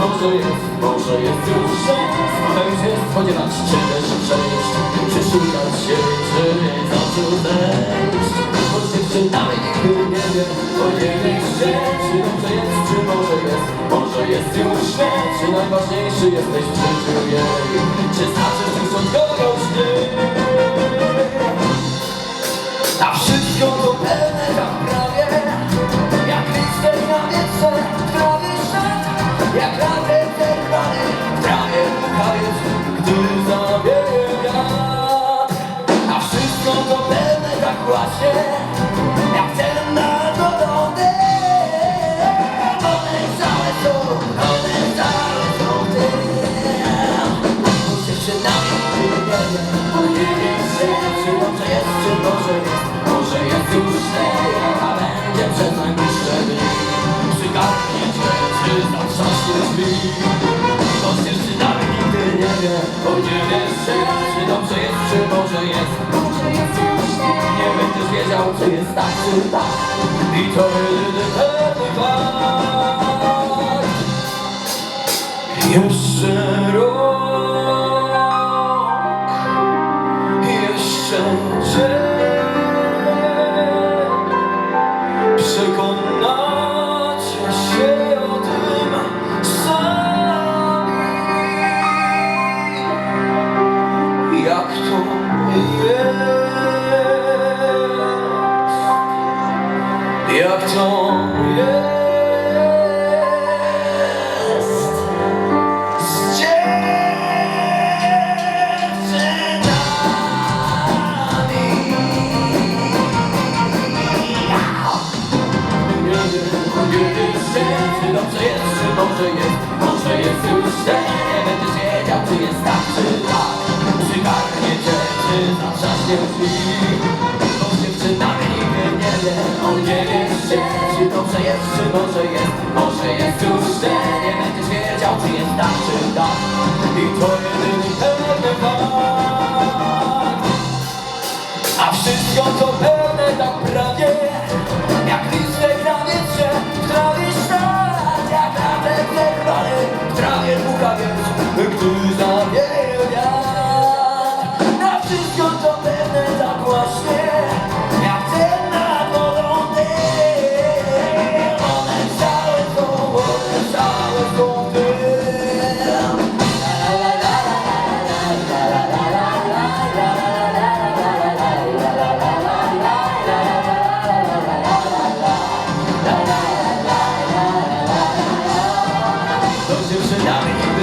może jest, może jest już. Spotkać się, spodziewać się, też przejść Przeszukać się, czy zaczął zejść Choć dziewczynami nigdy nie wie, nie się Czy dobrze jest, czy może jest, może jest już nie Czy najważniejszy jesteś w życiu jej Czy znaczysz drzwi. Bo z dziewczynami nigdy nie? Wiem, bo nie wiesz się, czy dobrze jest, czy może jest, I to. Jeszcze rok, jeszcze dzień Przekonacie się o tym sami Jak to jest To jest z dziewczynami. Się, czy dobrze jest, może jest, może jest dobrze jest, czy może jest, może jest już źle. Nie będziesz wiedział, czy jest tak, czy tak. I to jedyny pewny fakt. A wszystko to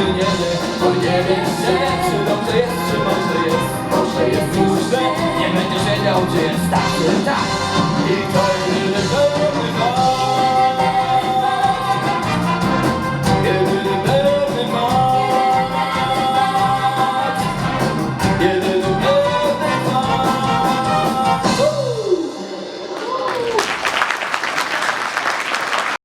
czy nie wiem, bo nie wiem gdzie Czy dobrze jest, czy może jest, może jest już źle Nie będę wiedział gdzie jest. Tak, tak. I to jest